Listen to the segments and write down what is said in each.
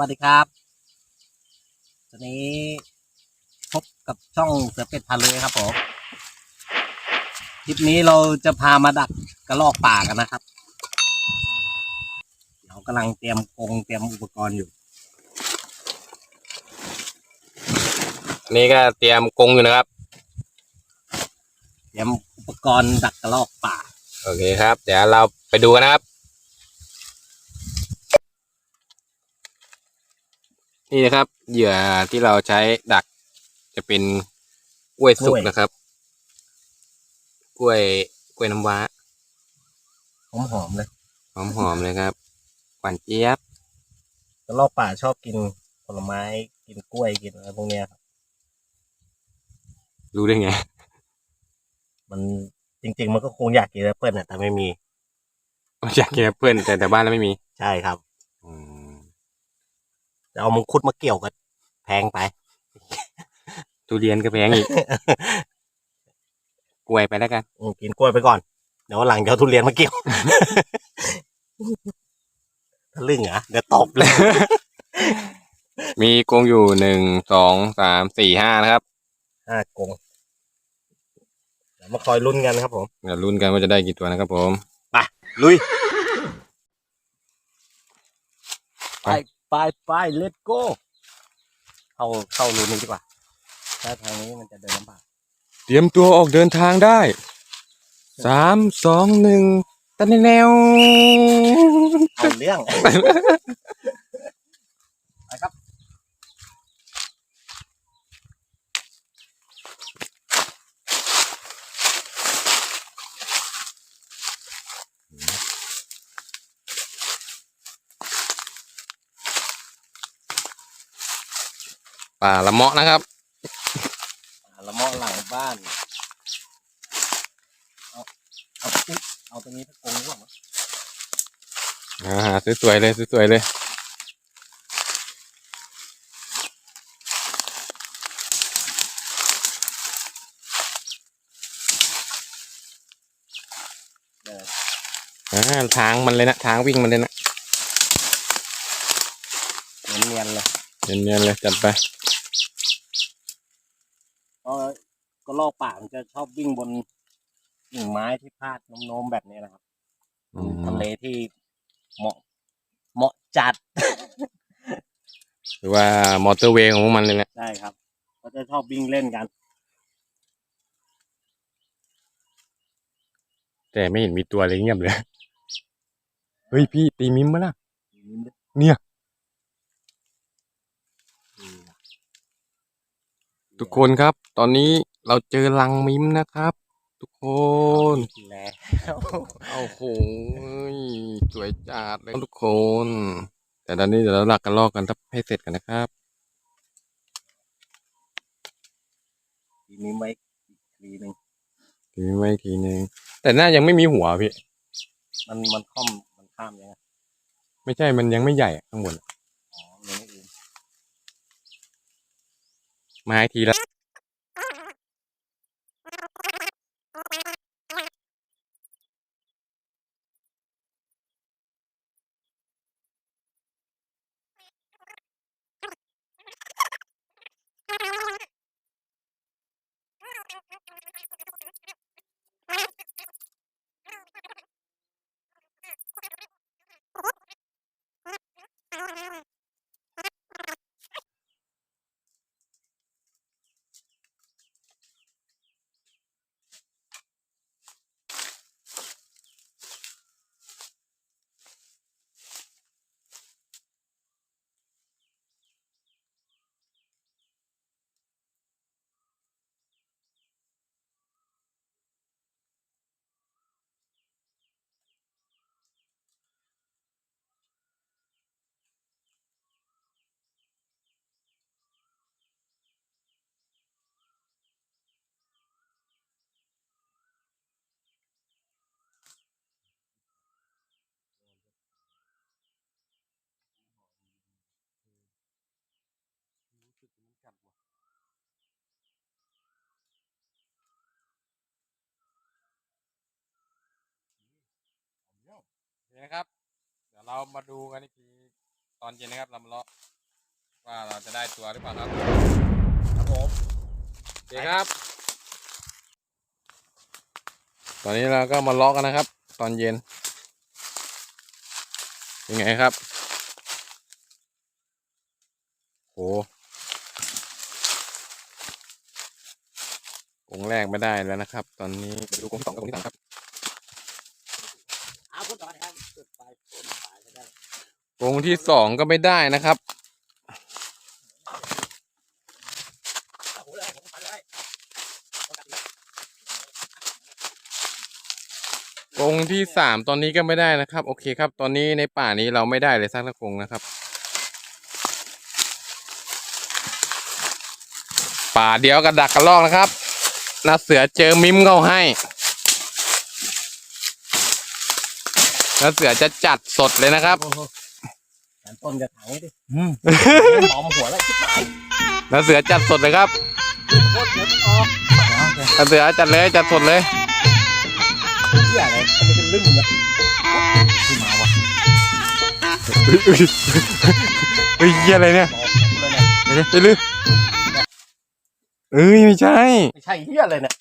วัสดีครับตอนนี้พบกับช่องเสือเป็ดพาเลยครับผมคลิปนี้เราจะพามาดักกระรอกป่ากันนะครับ เดี๋ยวกำลังเตรียมกรงเตรียมอุปกรณ์อยู่ นี่ก็เตรียมกรงอยู่นะครับ เตรียมอุปกรณ์ดักกระรอกป่า โอเคครับ เดี๋ยวเราไปดูกันนะครับ นี่นะครับ เหยื่อที่เราใช้ดักจะเป็นกล้วยสุกนะครับ กล้วยกล้วยน้ำว้าหอมๆเลยหอมๆเลยครับหวานเจี๊ยบกระรอกป่าชอบกินผลไม้กินกล้วยกินอะไรพวกเนี้ยครับรู้ได้ไง มันจริง ๆ มันก็คงอยากกินแอปเปิลน่ะแต่ไม่มีอยากกินแอปเปิ้ลแต่แต่บ้านเราไม่มี ใช่ครับอืมจะ เอามังคุดมาเกี่ยวกันแพงไป ทุเรียนก็แพงอีก กล้วยไปแล้วกันอืมกินกล้วยไปก่อน เดี๋ยววันหลังจะเอาทุเรียนมาเกี่ยว ทะลึ่งเหรอะเดี๋ยวตบเลย มีกรงอยู่หนึ่งสองสามสี่ห้านะครับห้ากงเดี๋ยวมาคอยลุ้นกันครับผม เดี๋ยวลุ้นกันว่าจะได้กี่ตัวนะครับผม ลุย ไป ไปไปไป let's go เข้าเข้าลุ้นนี้ดีกว่าถ้าทางนี้มันจะเดินลำบากเตรียมตัวออกเดินทางได้สามสองหนึ่งตันแนวเอาเรื่อง ป่าละเมาะนะครับอ่าละเมาะหลังบ้านเอาเอาอุ๊ยเอาตรงนี้สักกงดีกว่ามั้งอ่าสวยๆเลยสวยๆเลยเอออ่าทางมันเลยนะทางวิ่งมันเลยนะเนียนๆเลยเนียนๆเลยจัดไปเพราะ ก็ลอกป่ามันจะชอบวิ่งบนกิ่งไม้ที่พาดโน้มๆแบบนี้นะครับอืม ทำเลที่เหมาะ เหมาะจัด หรือว่ามอเตอร์เวย์ของพวกมันเลยนะได้ครับเขาจะชอบวิ่งเล่นกัน แต่ไม่เห็นมีตัวเลยเงียบเลย เฮ้ยพี่ตีมิมมาละอืม ทุกคนครับ ตอนนี้เราเจอรังมิมนะครับ ทุกคนแล้วโอ้โหสวยจัดเลยทุกคน แต่ตอนนี้เดี๋ยวเราหลักกันลอกกันทับให้เสร็จกันนะครับทีนี้ไว้อีกทีหนึ่งทีนี้ไว้อีกทีนึงแต่หน้ายังไม่มีหัวพี่ มันมันค่อมมันข้ามยังไงไม่ใช่มันยังไม่ใหญ่อะข้างบน อ๋อยังไม่อื่น ไม้ทีละ นะครับ เดี๋ยวเรามาดูกันอีกทีตอนเย็นนะครับเรามาเลาะว่าเราจะได้ตัวหรือเปล่าครับครับผมโอเคครับ ตอนนี้เราก็มาเลาะกันนะครับ ตอนเย็นยังไงครับโหกงแรกไม่ได้แล้วนะครับ ตอนนี้ไปดูกงที่สองกับกงที่สามครับ เอาคุณต่อนะครับจุดไฟต้นไฟก็ได้ กรงที่สองก็ไม่ได้นะครับเอาผมเลยผมไปเลยกงที่สามตอนนี้ก็ไม่ได้นะครับ โอเคครับ ตอนนี้ในป่านี้เราไม่ได้เลยสักกงนะครับ ป่าเดียวกับดักกระลอกนะครับนาเสือเจอมิมเข้าให้นาเสือจะจัดสดเลยนะครับ โอ้นต้นจะถังดิหอมหัวแล้วชิบหายนาเสือจัดสดเลยครับโคตรเยองออกนาเสือจัดเลยจัดสดเลยเหี้ยอะไรทำไมเป็นลึ่งเนี่ยที่มาวะเฮ้ยอะไรเนี่ยบอกผมเลยเนี่ยไปเลยเอ้ยไม่ใช่ ไม่ใช่เหี้ยอะไรเนี่ย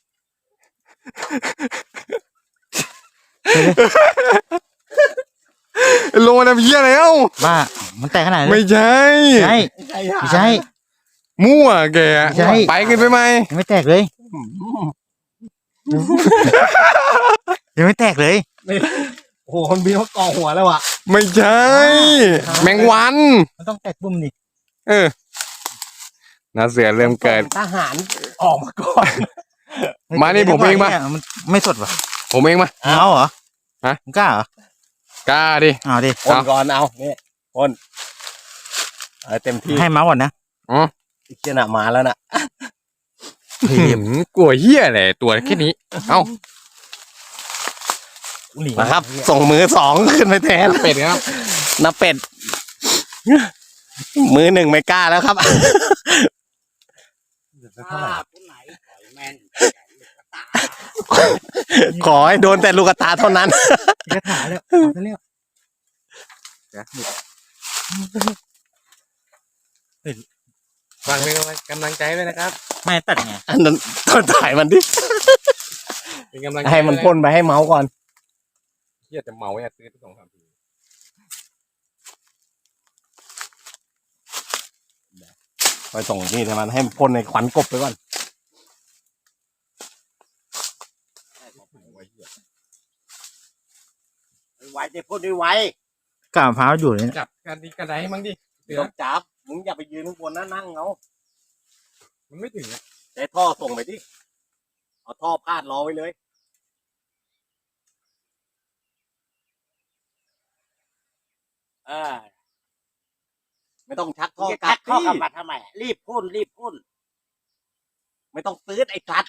โลนะเหี้ยแล้ว บ้า มันแตกขนาดไม่นี้ใช่ใช่ไม่ใช่ไม่ใช่ มั่วแกใช่ ไปกันไปไหมยังไม่แตกเลย ยังไม่แตกเลย โอ้โหคนบินเขากอหัวแล้วอะ ไม่ใช่ แมงวัน มันต้องแตกบุ้มดิเออนาเสือเริ่มเกิด ทหารออกมาก่อน มานี่ผมเองปะนี่ยมันไม่สดวะผมเองมา เอาเหรอฮะ มึงกล้าเหรอ กล้าดิ เอาดิคนก่อนเอานี่คนเออเต็มที่ให้เมาส์ก่อนนะอ๋ออีกเจยน่ะมาแล้วน่ะหืมกลัวเหี้ยอะไรตัวแค่นี้ เอ้านะครับ ส่งมือสองขึ้นไปแทนเป็ดครับนับเป็ด มือหนึ่งไม่กล้าแล้วครับขอให้โดนแต่ลูกตาเท่านั้น กระถาแล้วเอาซะแล้วฟังเป็นกำลังใจด้วยนะครับ ไม่ตัดไงอันนั้นต้องถ่ายมันดิ เป็นกำลังใจให้มันพ่นไปให้เมาส์ก่อนเหี้ยจะเมาเนี่ยซื้อทุกสองสามทีไปส่งนี่ใช่มันให้มันพ่นในขวัญกบไปก่อน ไวจะพ่นด้วยไวกาบมะพร้าวอยู่เลยเนี่ยจับกันดีกันไดให้มั้งดิเดี๋ยวจับมึงอย่าไปยืนข้างบนนะนั่งเอามันไม่ถึงอะใช้ท่อส่งไปที่เอาท่อพาดรอไว้เลยเออไม่ต้องชักท่อกลับเข้ากับที่มาทำไมรีบพ่นรีบพ่นไม่ต้องตื้ดไอ้กัด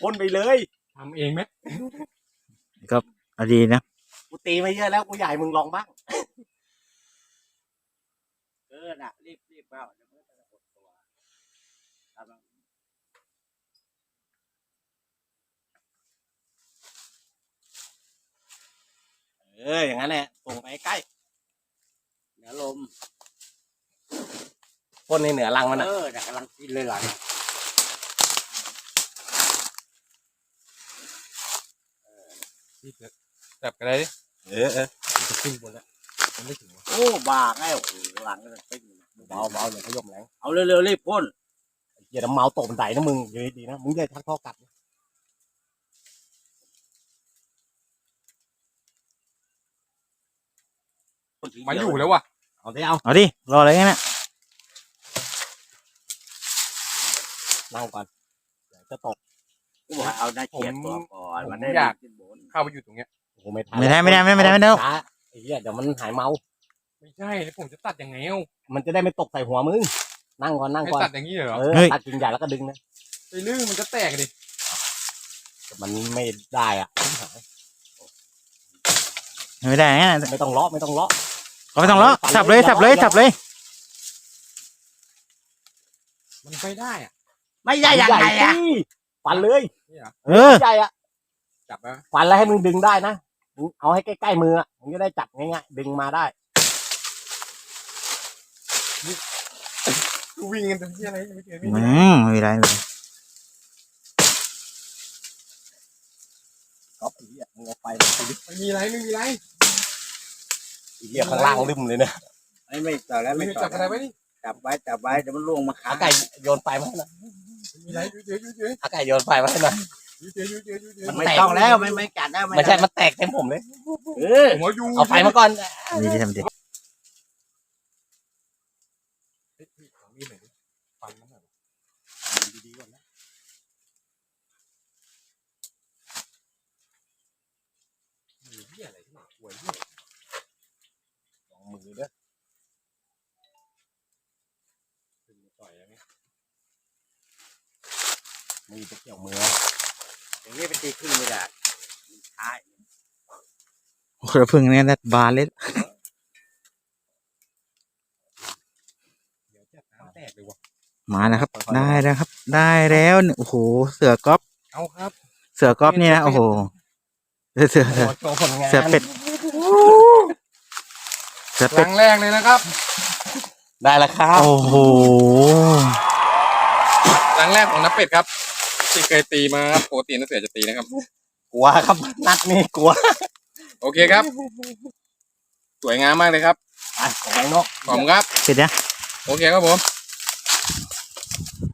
พ่นไปเลยทำเองไหมเอาดีนะ กูตีมาเยอะแล้วกูใหญ่มึงลองบ้าง เออน่ะ รีบรีบเอาเดี๋ยวมันจะหดตัวครับเออ อย่างนั้นแหละส่งไปใกล้ เหนือลม พ่นในเหนือรังมันนะเออน่ะกำลังกินเลยหลังจับกันได้ดิ เออเออมันจะขึ้นบนแล้วมันไม่ถึงวะโอ้บากไอ้โอ้โหหลังมันเป็นเบาเบาอย่าขยมแรงเอาเร็วๆรีบพ่นอย่าน้ำเมาตกบันไดนะมึงอยู่ดีๆนะมึงอย่าชักท่อกลับนะพ่ทีเดีวมันอยู่แล้วว่ะเอาที่เอาเอาดิ รออะไรกันเนี่ยนั่งก่อนเดี๋ยวจะตก กูบอกให้เอาหน้าเขียดตัวก่อนมันได้ขึ้นบน เข้าไปอยู่ตรงเนี้ย โอ้โหไม่ทันไม่ได้ไม่ได้ไม่ได้ไม่ได้ไม่ได้ ช้าไอ้เหี้ยเดี๋ยวมันหายเมา ไม่ใช่แล้วผมจะตัดยังไงเอ้ามันจะได้ไม่ตกใส่หัวมึง นั่งก่อนนั่งให้ก่อน ตัดอย่างนี้เหรอเออ ตัดกิ่งใหญ่แล้วก็ดึงนะไปลื่นมันจะแตกดิแต่มันไม่ได้อะ ไม่ได้งั้นไม่ต้องเลาะไม่ต้องเลาะก็ไม่ต้องล้อสับเลยสับเลยสับเลย มันไปได้อะไม่ใช่ยังไงอะสิฟันเลยนี่เหรอเออ ใหญ่อะ จับแล้วฟันแล้วให้มึงดึงได้นะมึง เอาให้ใกล้ๆมืออะมึงจะได้จับง่ายๆดึงมาได้ วิ่งกันเป็นที่อะไรไม่เจออืมไม่เป็นไรไม่เป็นไรก๊อฟไอ้เหี้ยมึงเอาไฟมาดูดิไม่มีอะไรไม่มีอะไรไอ้เหี้ยข้างล่างลืมเลยนะไอ้ไม่ต่อแล้วไม่ต่อจับอะไรไว้นี่จับไว้จับไว้เดี๋ยวมันล่วงมาขาอาไก่โยนไฟมาให้หน่อยไม่มีอะไรอยู่เฉยอยู่เฉยอาไก่โยนไฟมาให้หน่อ ยอยู่เฉยอยู่เฉยอยู่เฉยมันไม่ต้องแล้วไม่ไม่กัดแล้วไม่ใช่มันแตกเต็มผมเลย เออหัวอยู่เอาไฟมาก่อนดีที่ทำดีฟังมันหน่อยดีๆก่อนนะมีเหี้ยอะไรที่ไหนหวยเหี้ยสองมือเด้อถึงมาต่อยแล้วเนี่ยมือจะเกี่ยวมือ อย่างนี้เป็นตีครึ่งไม่ได้ใช่คนละพึ่งเนี่ยนะบานเลยเดี๋ยวจะน้ำแตกเลยวะมาแล้วครับ ได้แล้วครับ ได้แล้วเนี่ยโอ้โหเสือก๊อฟเอาครับ เสือก๊อฟเนี่ยนะโอ้โหเสือเสือเสือโชว์ผลงานเสือเป็ดเสือคเป็ดรั้งแรกเลยนะครับ ได้แล้วครับ โอ้โหครั้งแรกของนักเป็ดครับ ที่เคยตีมาครับปกตินักเสือจะตีนะครับ กลัวครับ นัดนี้กลัว โอเคครับ สวยงามมากเลยครับ ไปของแบงค์นกขอบคุณครับ เสร็จยังโอเคครับผมโ